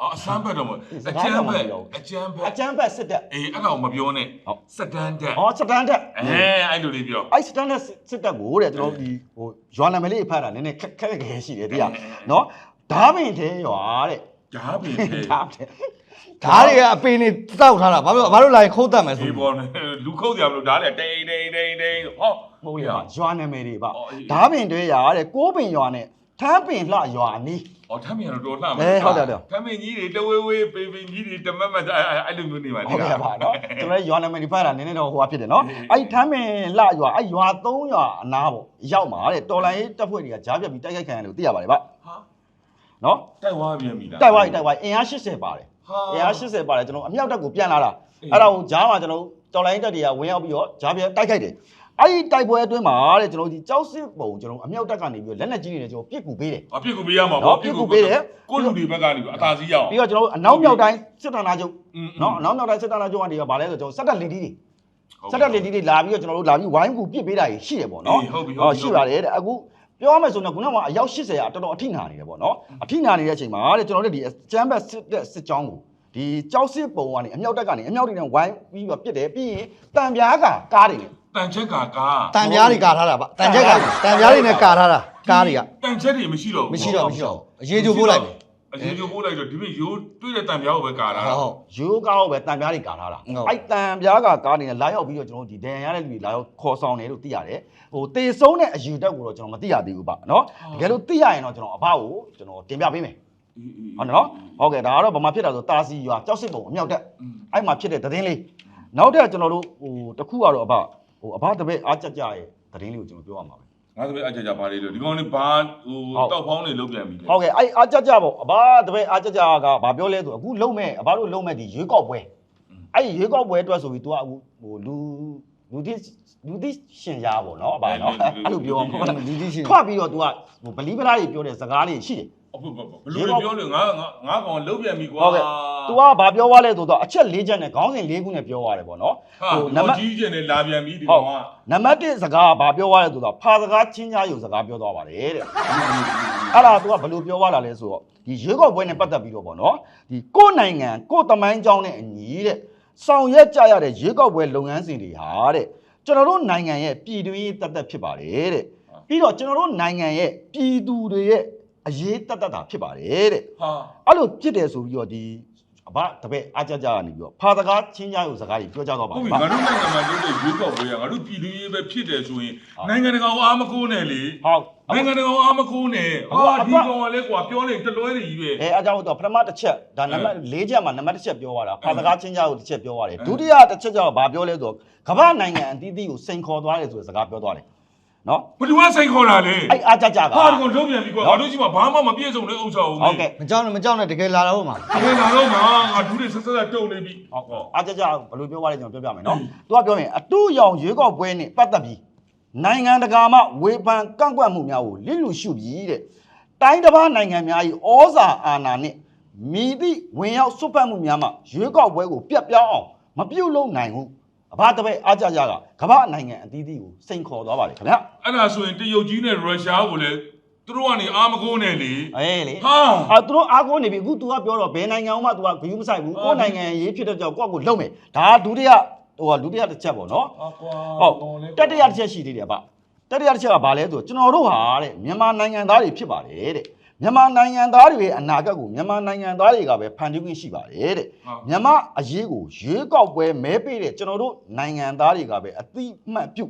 Speaker 3: အော်အစမ်းဘက်တော့မဟုတ်
Speaker 2: စ
Speaker 3: အ
Speaker 2: ကား
Speaker 3: ကျ
Speaker 2: တော့
Speaker 3: မ်း
Speaker 2: မ
Speaker 3: ဘက်
Speaker 2: ပြောဘူး
Speaker 3: အကျမ်းဘက်
Speaker 2: အကြမ်းဖက်စစ်တပ်
Speaker 3: အေးအဲ့ကောင်မပြောနဲ့
Speaker 2: ဟုတ်
Speaker 3: စတန်တက်
Speaker 2: ဩစတန်တက်
Speaker 3: အဲအဲ့လိုလေးပြော
Speaker 2: အဲ့စတန်တက်စစ်တပ်ကိုတဲ့ကျွန်တော်တို့ဒီဟိုရွာနာမည်လေးဖတ်တာနည်းနည်းခက်ခက်ခဲရှိတယ်တိရနော်ဓာမင်သေးရွာတဲ့
Speaker 3: ဓာပင်ထဲ
Speaker 2: ဓာမင်
Speaker 1: ဓားတွေကအပင်နေတောက်ထားတာဘာလို့ဘာလို့လာရင်ခုတ်တတ်မယ်ဆို
Speaker 3: ဒီပေါ်နဲ့လူခုတ်ကြမလို့ဓာလေတိန်တိန်တိန်တိန်ဟော
Speaker 2: မဟုတ်လေပါရွာနာမည်တွေပါ
Speaker 3: အော်အေး
Speaker 2: ဓာပင်တွေရာတဲ့ကိုးပင်ရွာနဲ့ ထမ်းပင်လှရွာအနီး
Speaker 3: အော်ထမင်းကတော့တော်လှမှာ
Speaker 2: အေးဟုတ်တယ်ဟုတ်တယ်
Speaker 3: ထမင်းကြီးတွေတဝေးဝေးပေပင်ကြီးတွေတမတ်မတ်အဲ့လိုမျိုးနေပါ
Speaker 2: ဟုတ်ကဲ့ပါနော်ကျွန်တော်ရွာနာမည်တွေဖတ်တာနည်းနည်းတော့ဟိုဟာဖြစ်တယ်နော်အဲ့ထမ်းပင်လှရွာအဲ့ရွာ၃ရွာအနားပေါ့ရောက်မှာတဲ့တော်လိုင်းတပ်ဖွဲ့တွေကကြားပြတ်ပြီးတိုက်ခိုက်ခံရတယ်လို့သိရပါတယ်ဗျ
Speaker 3: ဟာ
Speaker 2: နော်
Speaker 3: တိုက်ဝါပြန်ပြီလား
Speaker 2: တိုက်ဝိုင်းတိုက်ဝိုင်းအင်အား80ပါတယ်
Speaker 3: ဟာ
Speaker 2: အင်အား80ပါတယ်ကျွန်တော်အမြောက်တက်ကိုပြန်လာတာ
Speaker 3: အေး
Speaker 2: အဲ့ဒါကိုဂျားမှာကျွန်တော်တော်လိုင်းတက်တွေကဝင်ရောက်ပြီးတော့ဂျားပြတိုက်ခိုက်တယ် အဲ့ဒီတိုက်ပွဲအတွင်းမှာတဲ့ကျွန်တော်ဒီကြောက်စစ်ပုံကျွန်တော်အမြောက်တက်ကနေပြီးတော့လက်နက်ကြီးတွေနဲ့ကျွန်တော်ပြစ်ကူပေးတယ်
Speaker 3: အပြစ်ကိုပေးရမှာ
Speaker 2: နော်
Speaker 3: ပေါ့
Speaker 2: ပြစ်ကူပေးတယ်
Speaker 3: ကိုလူတွေဘက်ကနေပြီးအသာစီးရအောင်
Speaker 2: ပြီးတော့ကျွန်တော်တို့အနောက်မြောက်တိုင်းစစ်ဌာနချုပ်
Speaker 3: อืม
Speaker 2: နော်အနောက်မြောက်တိုင်းစစ်ဌာနချုပ်ကနေတော့ဗာလဲဆိုကျွန်တော်စက်တက်လီတီတွေ
Speaker 3: ဟုတ်
Speaker 2: စက်တက်လီတီတွေလာပြီးတော့ကျွန်တော်တို့လာပြီးဝိုင်းကူပြစ်ပေးတာကြီးရှိတယ်ပေါ့နော်
Speaker 3: အေးဟုတ်ပြီဟုတ်ပြီ
Speaker 2: ရှိပါတယ်တဲ့အခုပြောရမယ်ဆိုတော့ခုနကအယောက်80ရာတော်တော်အထိနာနေတယ်ပေါ့နော်အထိနာနေတဲ့အချိန်မှာတဲ့ကျွန်တော်တို့ဒီကျမ်းဘတ်စစ်တဲ့စစ်ကြောင်းကိုဒီကြောက်စစ်ပုံကနေအမြောက်တက်ကနေအမြောက်တွေနဲ့ဝိုင်းပြီးတော့ပြစ်တယ်ပြီးရင်တံပြားကကားတွေနဲ့
Speaker 3: တန်ချက်ကကား
Speaker 1: တန်ပြားတွေကာထားတာဗျတန်ချက်ကတန်ပြားတွေနဲ့ကာထားတာကားတွေက
Speaker 3: တန်ချက်တွေမရှိတော့ဘူး
Speaker 1: မရှိတော့မရှိတော့အရေးကြိုးပို့လိုက်ပြီ
Speaker 3: အရေးကြိုးပို့လိုက်တော့ဒီပြင်ရိုးတွေ့တဲ့တန်ပြားကိုပဲကာတာ
Speaker 1: ဟုတ်ဟုတ်
Speaker 2: ရိုးကားကိုပဲတံပြားတွေကာထားတာ
Speaker 1: ဟုတ်
Speaker 2: အဲ့တံပြားကကားတွေနဲ့လာရောက်ပြီးတော့ကျွန်တော်တို့ဒီဒဏ်ရာရတဲ့လူတွေလာရောက်ခေါ်ဆောင်တယ်လို့သိရတယ်ဟိုတေဆုံးတဲ့အယူတက်ကိုတော့ကျွန်တော်မသိရသေးဘူးပါနော်တကယ်လို့သိရရင်တော့ကျွန်တော်အဘကိုကျွန်တော်တင်ပြပေးမယ်ဟုတ်နော်ဟုတ်ကဲ့ဒါကတော့ဘာမှဖြစ်တာဆိုတာစီရွာကြောက်စစ်ပုံအမြောက်တက်အဲ့မှာဖြစ်တဲ့သတင်းလေးနောက်တဲ့ကျွန်တော်တို့ဟိုတစ်ခုကတော့အဘ ဟိုအဘတပည့်အားကြကြရဲ့သတင်းလေးကိုကျွန်တော်ပြောရမှာပဲ
Speaker 3: ငါဆိုပဲအကြကြပါလေလို့ဒီကောင်လေးဘာဟို
Speaker 2: ဟုတ်
Speaker 3: တောက်ဖောင်းနေလုတ်ပြန်ပြီလေ
Speaker 2: ဟုတ်ကဲ့အဲ့အားကြကြပေါ့အဘတပည့်အားကြကြကဘာပြောလဲဆိုအခုလုံးမဲ့အဘတို့လုံးမဲ့ဒီရွေးကောက်ပွဲအဲ့ဒီရွေးကောက်ပွဲအတွက်ဆိုပြီး तू ကအခုဟိုလူလူတိလူတိရှင်ရားပေါ့နော်အဘနော်အဲ့လိုပြောမှာ
Speaker 1: လူကြီးရှင်
Speaker 2: ထွက်ပြီးတော့ तू ကဟိုဗလီဗလားတွေပြောတဲ့စကားလေးရှိတယ်
Speaker 3: အခုဘလူတွေပြောလို့ငါငါငါကောင်လုတ်ပြန်ပြီကွာ
Speaker 2: ဟုတ်ကဲ့ तू ကဘာပြောသွားလဲဆိုတော့အချက်၄ချက်နဲ့ခေါင်းစဉ်၄ခုနဲ့ပြောသွားတယ်ပေါ့နော်
Speaker 3: ဟာနမကြီးကျင်နေလာပြန်ပြီဒီ
Speaker 2: ဟုတ်
Speaker 3: ကောင်က
Speaker 2: နံပါတ်1စကားကဘာပြောသွားလဲဆိုတော့ဖာစကားချင်းချားယူစကားပြောသွားပါတယ်တဲ့အဲ့ဒါ तू ကဘယ်လိုပြောသွားတာလဲဆိုတော့ဒီရွေးကောက်ပွဲနဲ့ပတ်သက်ပြီးတော့ဗောနော်ဒီကိုယ့်နိုင်ငံကိုယ့်တမိုင်းကြောင်းနဲ့အညီတဲ့ဆောင်ရွက်ကြရတဲ့ရွေးကောက်ပွဲလုပ်ငန်းစဉ်တွေဟာတဲ့ကျွန်တော်တို့နိုင်ငံရဲ့ပြည်တွင်းရေးတတ်တတ်ဖြစ်ပါတယ်တဲ့ပြီးတော့ကျွန်တော်တို့နိုင်ငံရဲ့ပြည်သူတွေရဲ့ အရေးတတ်တတ်တာဖြစ်ပါတယ်တဲ့
Speaker 3: ဟာ
Speaker 2: အဲ့လိုဖြစ်တယ်ဆိုပြီးတော့ဒီအဘတပည့်အားကြကြကနေပြီးတော့ဖာစကားချင်းချားယူစကားကြီးပြောကြတော့ပါ
Speaker 3: ဟုတ်ပြီ
Speaker 2: ဗျာ
Speaker 3: ငါတို့နိုင်ငံမှာလုပ်တဲ့ရွေးကောက်ပွဲကငါတို့ပြည်သူရေးပဲဖြစ်တယ်ဆိုရင်နိုင်ငံတကာကအားမကိုးနဲ့လေ
Speaker 2: ဟုတ်
Speaker 3: နိုင်ငံတကာကအားမကိုးနဲ့
Speaker 2: အခု
Speaker 3: ဟာ
Speaker 2: အခု
Speaker 3: ဒီကောင်ကလည်းကွာပြောနေတလွဲနေကြီးပဲ
Speaker 2: အဲအားကြောင့်တော့ပထမတစ်ချက်ဒါနံပါတ်၄ချက်မှာနံပါတ်တစ်ချက်ပြောသွားတာဖာစကားချင်းချားကိုတစ်ချက်ပြောသွားတယ်
Speaker 3: အဲ
Speaker 2: ဒုတိယတစ်ချက်ကျတော့ဗာပြောလဲဆိုတော့ကမ္ဘာနိုင်ငံအသီးသီးကိုစိန်ခေါ်သွားတယ်ဆိုတဲ့စကားပြောသွားတယ် နော်
Speaker 3: ဘယ်သူကစိတ်ခေါ်တာလဲ
Speaker 2: အဲ့အားကြကြက
Speaker 3: ဟာဒီကောင်လုတ်ပြန်ပြီကွာငါတို့ရှိမှဘာမှမပြည့်စုံတဲ့ဥစ္စာကို
Speaker 2: ဟုတ်ကဲ့
Speaker 1: မကြောက်နဲ့မကြောက်နဲ့တကယ်လာတော့မှာ
Speaker 3: အမေလာတော့ငါငါဒူးတွေဆက်ဆက်တုံနေပြီ
Speaker 2: ဟုတ်ကဲ့အားကြကြဘယ်လိုပြောသွားလဲကျွန်တော်ပြောပြမယ်နော်သူကပြောရင်အတူရောင်ရွေးကောက်ပွဲနဲ့ပတ်သက်ပြီးနိုင်ငံတကာမှဝေဖန်ကန့်ကွက်မှုများကိုလစ်လူရှုပြီးတဲ့တိုင်းတစ်ပါးနိုင်ငံများ၏ဩဇာအာဏာနဲ့မိသည့်ဝင်ရောက်စွတ်ဖက်မှုများမှရွေးကောက်ပွဲကိုပြတ်ပြောင်းအောင်မပြုတ်လုံနိုင်ဘူး အဘတပည့်အားကြကြကကမ္ဘာနိုင်ငံအသီးသီးကိုစိန်ခေါ်သွားပါလေခင်ဗျာ
Speaker 3: အဲ့ဒါဆိုရင်တရုတ်ကြီးနဲ့ရုရှားကိုလည်းသူသူတို့ကနေအာမကိုးနဲ့လေ
Speaker 2: အေးလေ
Speaker 3: ဟာ
Speaker 2: အာသူတို့အားကိုးနေပြီအခု तू ကပြောတော့ဘယ်နိုင်ငံမှ तू ကဂယုမဆိုင်ဘူးကိုယ်နိုင်ငံရေးဖြစ်တဲ့ကြောင့်ကိုယ့်ကိုလုံမယ်ဒါဒုတိယဟိုကဒုတိယတစ်ချက်ပေါ့နော်
Speaker 3: အာကွာ
Speaker 2: ဟုတ်တတိယတစ်ချက်ရှိသေးတယ်ဗျတတိယတစ်ချက်ကဘာလဲဆိုတော့ကျွန်တော်တို့ဟာတဲ့မြန်မာနိုင်ငံသားတွေဖြစ်ပါတယ်တဲ့ မြန်မာနိုင်ငံသားတွေရဲ့အနာဂတ်ကိုမြန်မာနိုင်ငံသားတွေကပဲဖန်တီးခွင့်ရှိပါတယ်တဲ့မြန်မာအရေးကိုရွေးကောက်ပွဲမဲပေးတဲ့ကျွန်တော်တို့နိုင်ငံသားတွေကပဲအတိအမှတ်ပြု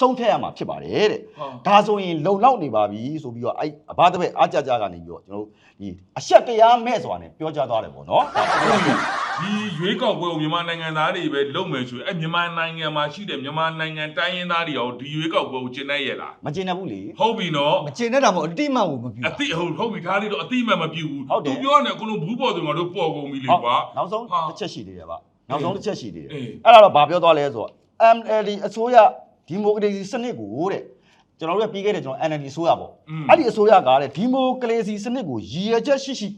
Speaker 2: ဆုံးဖြတ်ရမှာဖြစ်ပါတယ်တဲ့
Speaker 3: ဟာ
Speaker 2: ဒါဆိုရင်လုံလောက်နေပါပြီဆိုပြီးတော့အဲ့အဘတပည့်အားကြကြကနေပြီးတော့ကျွန်တော်တို့ဒီအဆက်တရားမဲ့ဆိုတာနဲ့ပြောကြသွားတယ်ပေါ့နော်ဒါတတိယချက်
Speaker 3: ဒီရွေးကောက်ပွဲကိုမြန်မာနိုင်ငံသားတွေပဲလုပ်မယ်ဆိုရင်အဲမြန်မာနိုင်ငံမှာရှိတဲ့မြန်မာနိုင်ငံတိုင်းရင်းသားတွေရောဒီရွေးကောက်ပွဲကိုကျင်းနိုင်ရဲ့လား
Speaker 2: မကျင်တတ်ဘူးလေ
Speaker 3: ဟုတ်ပြီနော်
Speaker 1: မချင်တဲ့တာမို့အတိမတ်ကိုမပြူ
Speaker 3: အတိဟုတ်ဟုတ်ပြီထားလေးတော့အတိမတ်မပြူဘူး
Speaker 2: ဟုတ်တယ်
Speaker 3: သူပြောနေအကုန်လုံးဘူးပေါ်သူငါတို့ပေါ်ကုန်ပြီလေ
Speaker 2: ဟုတ်
Speaker 3: ကွာ
Speaker 2: နောက်ဆုံး
Speaker 3: ဟာ
Speaker 2: တစ်ချက်ရှိသေးတယ်ဗျနောက်ဆုံးတစ်ချက်ရှိသေးတယ်
Speaker 3: အေး
Speaker 2: အဲ့ဒါတော့ဗာပြောသွားလဲဆိုတော့ MLD အစိုးရ ဒီမိုကရေစီစနစ်ကိုတဲ့ကျွန်တော်တို့ကပြီးခဲ့တဲ့ကျွန်တော် NLD အစိုးရပေါ့
Speaker 3: อืม
Speaker 2: အဲ့ဒီအစိုးရကတဲ့ဒီမိုကရေစီစနစ်ကိုရည်ရွယ်ချက်ရှိရှိ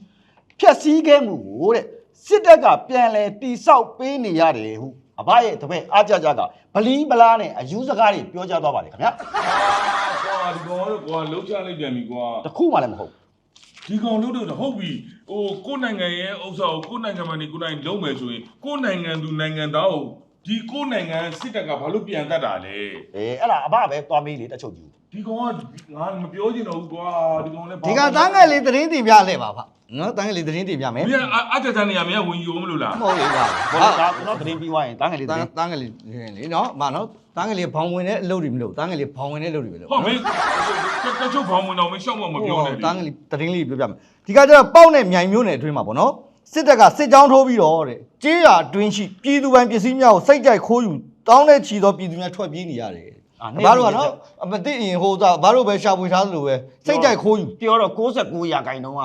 Speaker 2: ဖျက်ဆီးခဲ့မှုကိုတဲ့စစ်တပ်ကပြန်လဲတိဆောက်ပေးနေရတယ်ဟုအဘရဲ့တပည့်အားကြကြကဗလီဗလားနဲ့အယူစကားတွေပြောကြသွားပါတယ်ခင်ဗျာ
Speaker 3: ကွာဒီကောင်တော့ကွာလှုပ်ချလိုက်ပြန်ပြီကွာ
Speaker 2: တခုမှလည်းမဟုတ်
Speaker 3: ဒီကောင်လှုပ်တော့ဟုတ်ပြီဟိုကိုယ့်နိုင်ငံရဲ့ဥစ္စာကိုကိုယ့်နိုင်ငံမှာနေကိုယ်တိုင်လုံးမယ်ဆိုရင်ကိုယ့်နိုင်ငံသူနိုင်ငံသားကို ဒီကိုယ့်နိုင်ငံစစ်တပ်ကဘာလို့ပြန်တတ်တာလဲ
Speaker 2: အေးအဲ့ဒါအဘပဲသွားမေးလေတက်ချုပ်ကြီး
Speaker 3: ဒီကောင်ကငါမပြောချင်တော့ဘူးကွာဒီကောင်လည်းဘာ
Speaker 1: ဒီကတန်းငယ်လေးသတင်းတင်ပြလဲပါဗျနော်တန်းငယ်လေးသတင်းတင်ပြမယ်
Speaker 3: မင်းအကြကြနေရမင်းဝင်ယူမလို့လား
Speaker 1: မဟုတ်လေဗျ
Speaker 2: ဘောလုံးကကျွန်တော်သတင်းပြီးသွားရင်တန်းငယ်လေး
Speaker 1: တ
Speaker 2: သတင်း
Speaker 1: န်းတန်းငယ်လေးလေနော်မနော်တန်းငယ်လေးဘောင်ဝင်တဲ့အလုပ်တွေမလုပ်တန်းငယ်လေးဘောင်ဝင်တဲ့အလုပ်တွေပဲလုပ်
Speaker 3: ဟောမင်းတက်ချုပ်ဘောင်းဝင်တော့မရှောက်မမပြောနဲ့
Speaker 1: တန်းငယ်လေးသတင်းလေးပြောပြမယ်ဒီကကျတော့ပေါက်နဲ့မြိုင်မျိုးနယ်အတွင်းမှာပေါ့နော် စစ်တပ်ကစစ်ကြောင်းထိုးပြီးတော့တဲ့ကြေးရအတွင်းရှိပြည်သူပိုင်ပစ္စည်းများကိုစိတ်ကြိုက်ခိုးယူတောင်းတဲ့ချီသောပြည်သူများထွက်ပြေးနေရတယ်ဘာလို့ကနော်အမသိရင်ဟိုသာဘာလို့ပဲရှာဖွေထားသလိုပဲစိတ်ကြိုက်ခိုးယူ
Speaker 2: ပြောတော့69ရာခိုင်နှုန်းက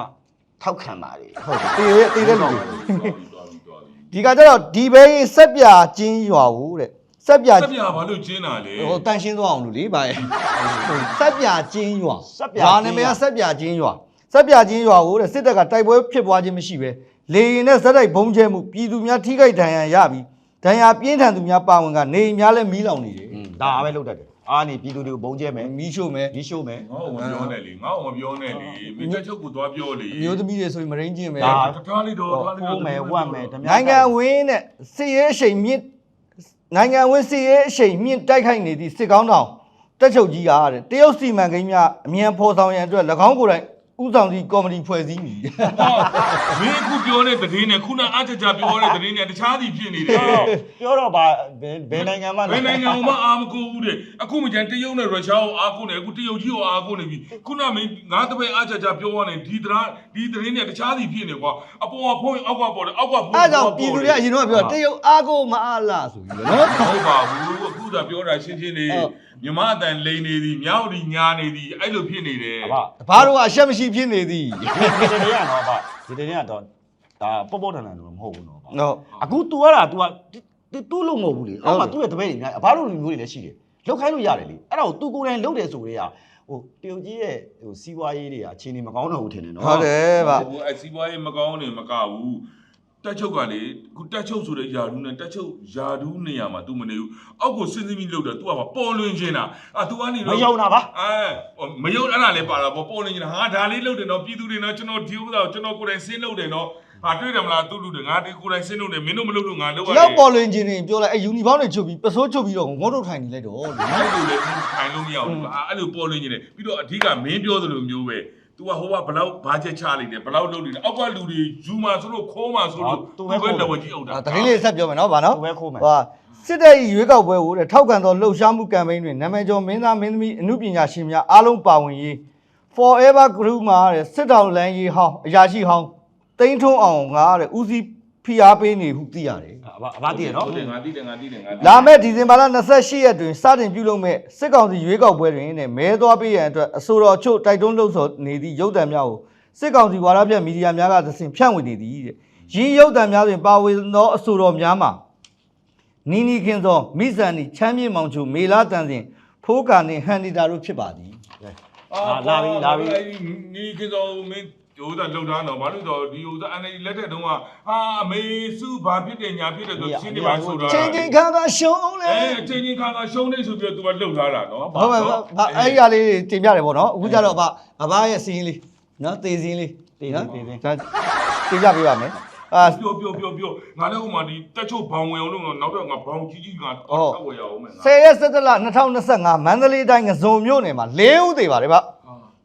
Speaker 2: ထောက်ခံပါတယ်
Speaker 1: ဟုတ်တယ်တေးတဲ့တေးတဲ့လူတွေ
Speaker 3: တော်ပြီတော်ပြီ
Speaker 1: ဒီကကျတော့ဒီဘဲဆက်ပြကျင်းရွာကိုတဲ့ဆက်ပြ
Speaker 3: စက်ပြဘာလို့ကျင်းတာလဲ
Speaker 1: ဟိုတန်ရှင်းသွားအောင်လို့လေဗျာဆက်ပြကျင်းရွာ
Speaker 2: ဆက်ပြ
Speaker 1: ရွာနာမည်ကဆက်ပြကျင်းရွာ ဆက်ပြကျင်းရွာကိုတဲ့စစ်တပ်ကတိုက်ပွဲဖြစ်ပွားခြင်းမရှိပဲလေရင်နဲ့ဇက်တိုက်ဘုံကျဲမှုပြည်သူများထိခိုက်ဒဏ်ရာရပြီးဒဏ်ရာပြင်းထန်သူများပါဝင်ကနေအိမ်များလည်းမီးလောင်နေတယ်
Speaker 2: ဒါပဲလုပ်တတ်တယ်အာနေပြည်သူတွေကိုဘုံကျဲမယ်
Speaker 1: မီးရှို့မယ်
Speaker 2: ဒီရှိုးမယ်
Speaker 3: ငါ့ကိုမပြောနဲ့လေငါ့ကိုမပြောနဲ့လေမင်းတက်ချုပ်ကိုသွားပြောလေ
Speaker 1: အမျိုးသမီးတွေဆိုရင်မရင်းကျင်းမယ်
Speaker 2: ဒါ
Speaker 3: ထားလိုက်တော့ထားလိုက်တော့
Speaker 2: ဖိုးမယ်ဝတ်မယ်ဓမြ
Speaker 1: နိုင်ငံဝင်းနဲ့စစ်ရေးအရှိန်မြင့်နိုင်ငံဝင်းစစ်ရေးအရှိန်မြင့်တိုက်ခိုက်နေသည့်စစ်ကောင်းတောင်တက်ချုပ်ကြီးကတဲ့တရုတ်စီမံကိန်းများအမြန်ဖော်ဆောင်ရန်အတွက်၎င်းကိုယ်တိုင် ဥဆောင်သည့်ကော်မတီဖွဲ့စည်းမည်
Speaker 3: ဟာမင်းအခုပြောတဲ့သတင်းနဲ့ခုနအကြကြပြောတဲ့သတင်းနဲ့တခြားစီဖြစ်နေတယ်
Speaker 2: ပြောတော့ဗာဘယ်ဘယ်နိုင်ငံမှ
Speaker 3: ဘယ်နိုင်ငံမှာအာမကိုဘူးတဲ့အခုမှကျန်တရုတ်နဲ့ရုရှားကိုအားကိုးနေအခုတရုတ်ကြီးကိုအားကိုးနေပြီခုနမင်းငါတပည့်အကြကြပြောရနေဒီတရားဒီသတင်းနဲ့တခြားစီဖြစ်နေကွာအပေါ်ကဖုန်းအောက်ကပေါ်တယ်အောက်ကဖုန်း
Speaker 1: အဲဒါကြောင့်ပြည်သူတွေကအရင်တော့ပြောတရုတ်အားကိုမအားလားဆိုပြီးတော့နော်
Speaker 3: ဟုတ်ပါဘူးအခု သာပြောတာရှင်းရှင်းလေး
Speaker 1: ဟုတ်
Speaker 3: မြမအတန်လိန်နေသည်မြောက်ဒီညာနေသည်အဲ့လိုဖြစ်နေတယ်
Speaker 2: အဘ
Speaker 1: ဘာတို့ကအရှက်မရှိဖြစ်နေသည်
Speaker 2: ဒီတည်းကတော့ဗာဒီတည်းကတော့ဒါပေါ့ပေါ့တန်တန်တော့မဟုတ်ဘူးနော်ဗာ
Speaker 1: နော်
Speaker 2: အခု तू ကတာ तू ကတူးလို့မဟုတ်ဘူးလေအောက်မှာ तू ရဲ့တပည့်တွေများအဘတို့လူမျိုးတွေလည်းရှိတယ်လောက်ခိုင်းလို့ရတယ်လေအဲ့ဒါကို तू ကိုယ်တိုင်လုပ်တယ်ဆိုရဲဟိုတရုတ်ကြီးရဲ့ဟိုစီးပွားရေးတွေကအခြေအနေမကောင်းတော့ဘူးထင်တယ်နော်
Speaker 1: ဟုတ်တယ်ဗျ
Speaker 3: ဟိုအစီးပွားရေးမကောင်းနေမကဘူး တက်ချုပ်ကလေခုတက်ချုပ်ဆိုတဲ့ယာဒူးနဲ့တက်ချုပ်ယာဒူးနေရာမှာ तू မနေဘူးအောက်ကိုစဉ်းစားပြီးလုပ်တယ် तू ကပေါ်လွင်ချင်းတာအာ तू ကနေ
Speaker 2: မယုံတာပါ
Speaker 3: အဲမယုံအဲ့ဒါလည်းပါတာပေါ့ပေါ်လွင်ချင်းတာဟာဒါလေးလုပ်တယ်နော်ပြည်သူတွေနော်ကျွန်တော်ဒီဥစ္စာကိုကျွန်တော်ကိုယ်တိုင်ဆင်းလုပ်တယ်နော်ဟာတွေ့တယ်မလားသူ့လူတွေငါဒီကိုယ်တိုင်ဆင်းလုပ်တယ်မင်းတို့မလုပ်လို့ငါလုပ်ရတယ်
Speaker 1: လောက်ပေါ်လွင်ခြင်းတွေပြောလိုက်အဲယူနီဖောင်းတွေချုပ်ပြီးပစိုးချုပ်ပြီးတော့ငုံထုတ်ထိုင်နေလိုက်တော့
Speaker 3: အဲ့လိုလေထိုင်လို့မရဘူးအာအဲ့လိုပေါ်လွင်ချင်းတယ်ပြီးတော့အဓိကမင်းပြောသလိုမျိုးပဲ तू ကဟိုကဘလောက်ဘာချက်ချလိုက်တယ်ဘလောက်လုပ်နေတယ်အောက်ကလူတွေယူမှာဆိုလို့ခိုးမှာဆိုလို့
Speaker 2: သူ
Speaker 3: သူ
Speaker 2: ပဲ
Speaker 3: ပဲ
Speaker 2: ခိုး
Speaker 3: လက်ဝဲကြီးအုပ်တာ
Speaker 1: တရင်လေးဆက်ပြောမယ်နော်ဗာနော်
Speaker 2: သူပဲခိုးမယ်
Speaker 1: ဟာစစ်တပ်၏ရွေးကောက်ပွဲကိုတဲ့ထောက်ခံသောလှုပ်ရှားမှုကမ်ပိန်းတွင်နာမည်ကျော်မင်းသားမင်းသမီးအမှုပညာရှင်များအားလုံးပါဝင်ရေး Forever Group မှာတဲ့စစ်တောင်လမ်းရေးဟောင်းအရာရှိဟောင်းတိန်းထွန်းအောင်ကတဲ့ဦးစီး ဖိအားပေးနေဟုသိရတယ်
Speaker 2: အဘအဘတည်ရနော်
Speaker 3: ဟုတ်တယ်ငါသိတယ်ငါသိတယ်ငါသိတယ်
Speaker 1: လာမယ့်ဒီဇင်ဘာလ28ရက်တွင်စတင်ပြုလုပ်မဲ့စစ်ကောင်စီရွေးကောက်ပွဲတွင်နဲ့မဲသွားပေးရန်အတွက်အဆိုတော်ချုပ်တိုက်တွန်းလှုပ်ဆော်နေသည့်ရုပ်သံများကိုစစ်ကောင်စီဝါဒပြမီဒီယာများကသစဉ်ဖြန့်ဝေနေသည်တဲ့ရင်းရုပ်သံများတွင်ပါဝင်သောအဆိုတော်များမှာနီနီခင်စောမိဇန်နီချမ်းမြေမောင်ချိုမေလာတန်စင်ဖိုးကာနှင့်ဟန်နီတာတို့ဖြစ်ပါသည်
Speaker 2: အာလာပြီလာပြီ
Speaker 3: နီကင်းစောမင်းဒီ ဥစ္စာလှုပ်ထားတော့ဘာလို့တော့ဒီဥစ္စာအနေလက်ထက်တုန်းကဟာအမေစုဘာဖြစ်တယ်ညာဖြစ်တယ်ဆိုရှင်းနေပါဆိုတာ
Speaker 1: ချင်းချင်းခါခါရှုံးလေ
Speaker 3: အဲအချင်းချင်းခါခါရှုံးနေဆိုပြီးတော့ तू ကလှုပ်ထားတာနော်
Speaker 1: ဟုတ်ပါဘူး။ဘာအဲ့ဒီဟာလေးတင်ပြတယ်ပေါ့နော်။အခုကျတော့ဗအဘရဲ့စီးရင်လေးနော်တေးစင်းလေးတေးနော်တေးစင်းဒါတင်ပြပေးပါမယ်။အာ
Speaker 3: ပြောပြောပြောပြောငါလည်းဟိုမှာဒီတက်ချုပ်ဘောင်ဝင်အောင်လို့နောက်တော့ငါဘောင်ကြီးကြီးကထောက်ဝယ်ရအောင်မယ်ငါ
Speaker 1: 10ရက်17လ2025မန္တလေးတိုင်းငစုံမြို့နယ်မှာ၄ဦးသေးပါတယ်ဗျ။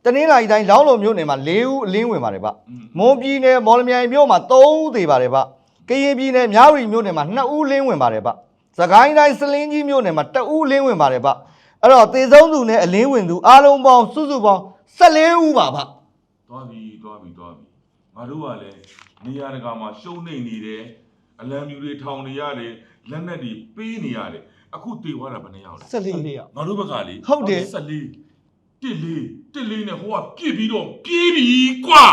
Speaker 1: တနင်္လာရီတိုင်းလောင်းလုံမြို့နယ်မှာ၄ဦးအလင်းဝင်ပါတယ်ဗျ။မွန်ပြည်နယ်မော်လမြိုင်မြို့မှာ3ဦးသေးပါတယ်ဗျ။ကရင်ပြည်နယ်မြဝတီမြို့နယ်မှာ2ဦးလင်းဝင်ပါတယ်ဗျ။စကိုင်းတိုင်းစလင်းကြီးမြို့နယ်မှာ1ဦးလင်းဝင်ပါတယ်ဗျ။အဲ့တော့သေဆုံးသူနဲ့အလင်းဝင်သူအားလုံးပေါင်းစုစုပေါင်း14ဦးပါဗျ။
Speaker 3: သွားပြီသွားပြီသွားပြီငါတို့ကလည်းနေရာတကာမှာရှုံးနေနေတယ်အလံမြူတွေထောင်နေရတယ်လက်နက်တွေပေးနေရတယ်အခုတေသွားတာဘယ်နှယောက်လဲ
Speaker 1: 14ယောက်
Speaker 3: ငါတို့ဘက်ကလေ
Speaker 1: ဟုတ်တယ်
Speaker 3: 14 တစ်လေးတစ်လေးနဲ့ဟိုကပြစ်ပြီးတော့ပြေးပြီကွာ